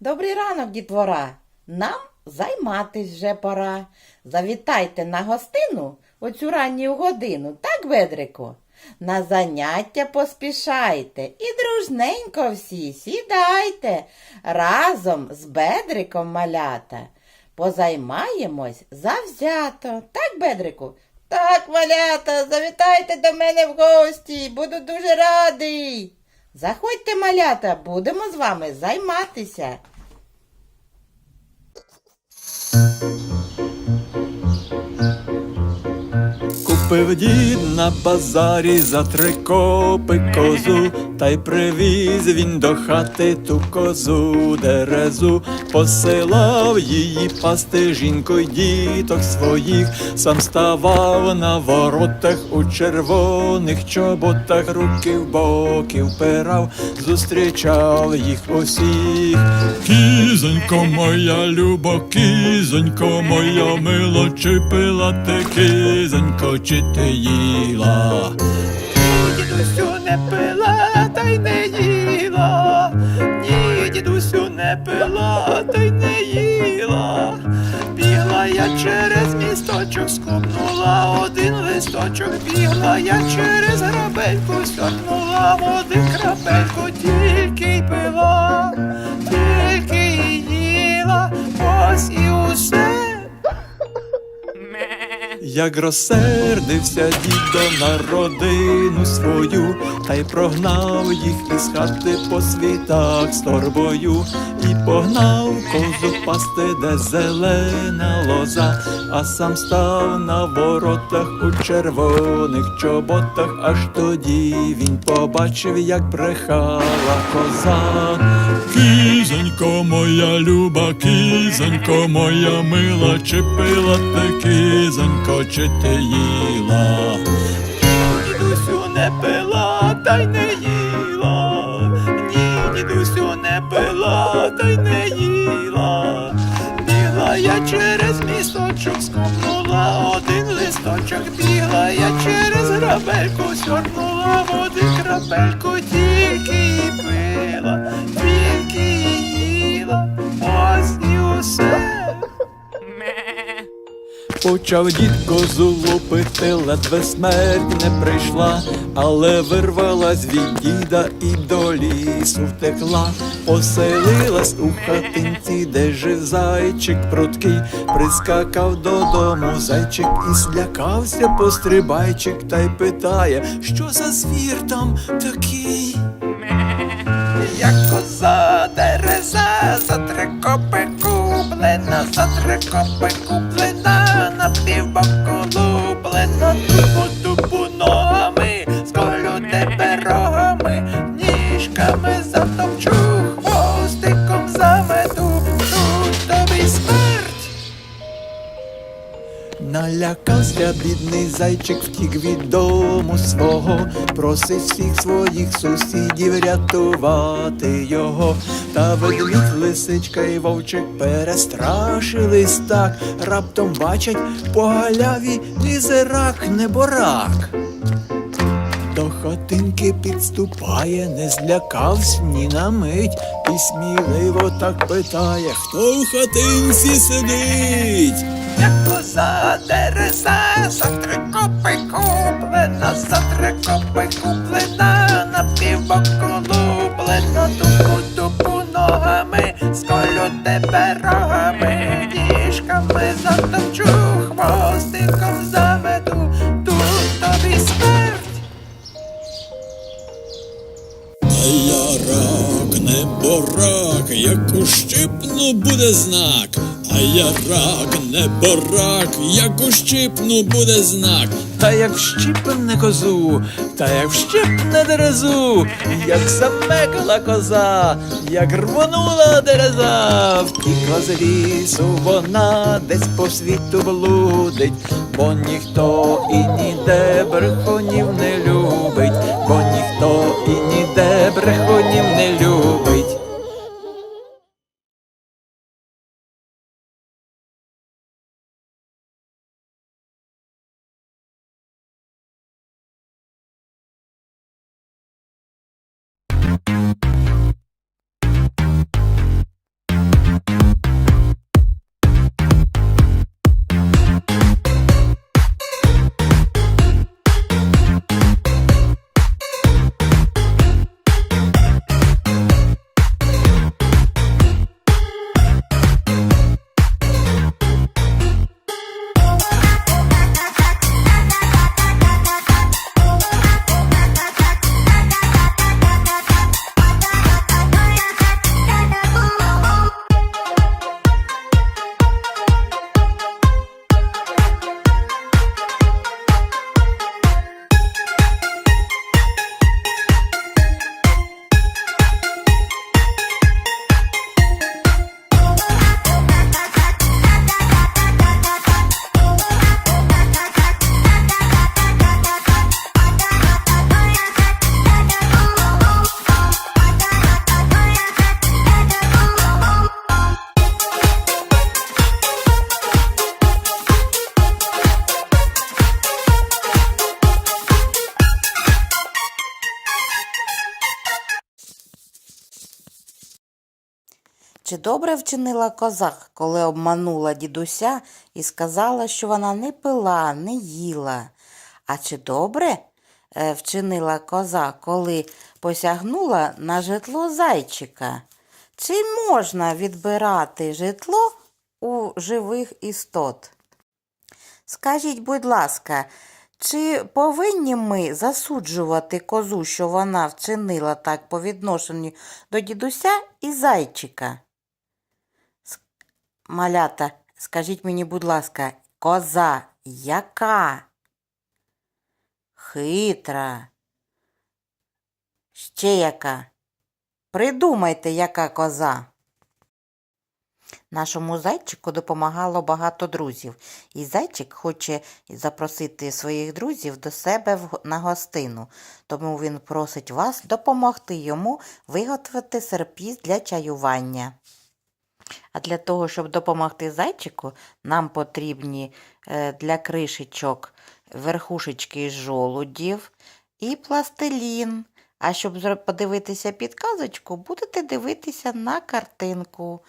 Добрий ранок, дітвора. Нам займатись вже пора. Завітайте на гостину оцю ранню годину, так, Бедрику? На заняття поспішайте і дружненько всі сідайте разом з Бедриком малята. Позаймаємось завзято. Так, Бедрику? Так, малята, завітайте до мене в гості, буду дуже радий. Заходьте, малята, будемо з вами займатися. Купив дід на базарі за три копи козу, та й привіз він до хати ту козу дерезу, посилав її пасти жінку й діток своїх, сам ставав на воротах у червоних чоботах, руки в боки впирав, зустрічав їх усіх. Кізонько моя любо, кізонько моя мила, чи пила ти? Кізонько, чи ти їла? Дідусю не пила, та й не їла. Ні, дідусю не пила, та й не їла. Бігла я через місточок, скупнула один листочок, бігла я через грабельку, сьорнула води крапельку, тільки й пила, тільки й їла, ось і усе. Як розсердився дідо на родину свою, та й прогнав їх із хати по світах з торбою, і погнав козу пасти, де зелена лоза, а сам став на воротах у червоних чоботах, аж тоді він побачив, як брехала коза. Кізонько моя люба, кізонько моя мила, чи пила ти кізонько, чи ти їла? Дідусю не пила, та й не їла. Ні, дідусю не пила, та й не їла. Бігла я через місточок, скопнула один листочок, бігла я через грабельку, сьорнула води крапельку, тільки й пила, тільки й їла, ось і усе. Почав дід козу лупити, ледве смерть не прийшла, але вирвалась від діда і до лісу втекла, поселилась у хатинці, де жив зайчик пруткий, прискакав додому зайчик і злякався пострибайчик, та й питає, що за звір там такий. Як коза дереза, за три копи куплена, за три копи куплена, на півбоку луплена, тупу тупу ногами, Налякався бідний зайчик, втік від дому свого, просив всіх своїх сусідів рятувати його. Та ведмідь, лисичка і вовчик перестрашились так, раптом бачать по галяві лізе рак неборак. До хатинки підступає, не злякавсь ні на мить, і сміливо так питає, хто в хатинці сидить? Як коза дереза, за три копи куплена, за три копи куплена, на півбоку луплена, тупу тупу ногами, сколю тебе рогами, ніжками затопчу, хвостиком замету, тут тобі смерть. Я рак, не борак, як ущипну буде знак. А я рак, не борак, як ущипну буде знак. Та як вщипне козу, та як вщипне дерезу, як замекала коза, як рвонула дереза, втікла з лісу вона десь по світу блудить, бо ніхто і ніде брехунів не любить, бо ніхто і ніде брехунів не любить. Чи добре вчинила коза, коли обманула дідуся і сказала, що вона не пила, не їла? А чи добре е, вчинила коза, коли посягнула на житло зайчика? Чи можна відбирати житло у живих істот? Скажіть, будь ласка, чи повинні ми засуджувати козу, що вона вчинила так по відношенню до дідуся і зайчика? Малята, скажіть мені, будь ласка, коза яка? Хитра. Ще яка? Придумайте, яка коза. Нашому зайчику допомагало багато друзів, і зайчик хоче запросити своїх друзів до себе на гостину. Тому він просить вас допомогти йому виготовити серпіз для чаювання. А для того, щоб допомогти зайчику, нам потрібні е, для кришечок верхушечки жолудів і пластилін. А щоб подивитися підказочку, будете дивитися на картинку.